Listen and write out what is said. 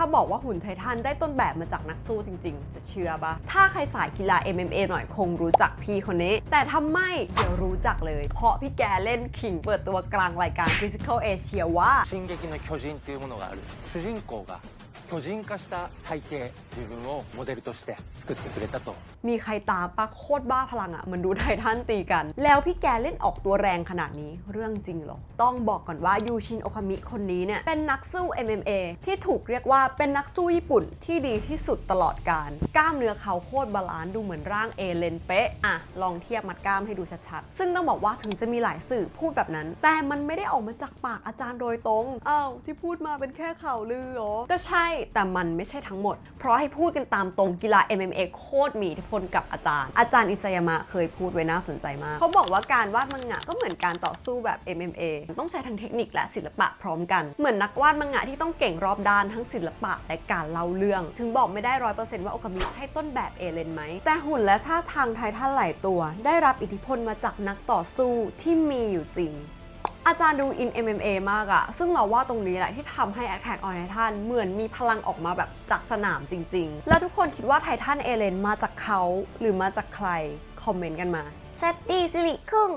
ถ้าบอกว่าหุ่นไททันได้ต้นแบบมาจากนักสู้จริง ๆ จะเชื่อปะถ้าใครสายกีฬา MMA หน่อยคงรู้จักพี่คนนี้ แต่ทำไมเดี๋ยวรู้จักเลย เพราะพี่แกเล่นขิงเปิดตัวกลางรายการ Physical Asia ว่า 進撃の巨人っていうものがある主人公が巨人化した体型自分をモデルとして กึดกึกึดจะตกมีใครตามปะโคตรบ้าพลังอะ่ะมันดูไททันตีกัน แล้วพี่แกเล่นออกตัวแรงขนาดนี้เรื่องจริงหรอ ต้องบอกก่อนว่ายูชินโอคามิคนนี้เนี่ย เป็นนักสู้ MMA ที่ถูกเรียกว่าเป็นนักสู้ญี่ปุ่นที่ดีที่สุดตลอดการ กล้ามเนื้อเขาโคตรบาลานซ์ดูเหมือนร่างเอเลนเป๊ะอะลองเทียบมัดกล้ามให้ดูชัดๆ ซึ่งต้องบอกว่าถึงจะมีหลายสื่อพูดแบบนั้น แต่มันไม่ได้ออกมาจากปากอาจารย์โดยตรงอ้าวที่พูดมาเป็นแค่ข่าวลือหรอก็ใช่แต่มันไม่ใช่ทั้งหมด เพราะให้พูดกันตามตรงกีฬา MMA โคตรมีอิทธิพลกับอาจารย์ อาจารย์อิซายามะเคยพูดไว้น่าสนใจมาก เขาบอกว่าการวาดมังงะก็เหมือนการต่อสู้แบบ MMA ต้องใช้ทั้งเทคนิคและศิลปะพร้อมกัน เหมือนนักวาดมังงะที่ต้องเก่งรอบด้านทั้งศิลปะและการเล่าเรื่อง ถึงบอกไม่ได้ร้อยเปอร์เซ็นต์ว่าโอกามิใช่ต้นแบบเอเลนไหม แต่หุ่นและท่าทางไททันหลายตัว ได้รับอิทธิพลมาจากนักต่อสู้ที่มีอยู่จริง อาจารย์ดูอิน MMA มากอะซึ่งเราว่าตรงนี้แหละที่ทำให้ Attack on Titan เหมือนมีพลังออกมาแบบจากสนามจริง ๆ แล้วทุกคนคิดว่าไททันเอเลนมาจากเขาหรือมาจากใคร คอมเมนต์กันมาเซตตี้สิริคุง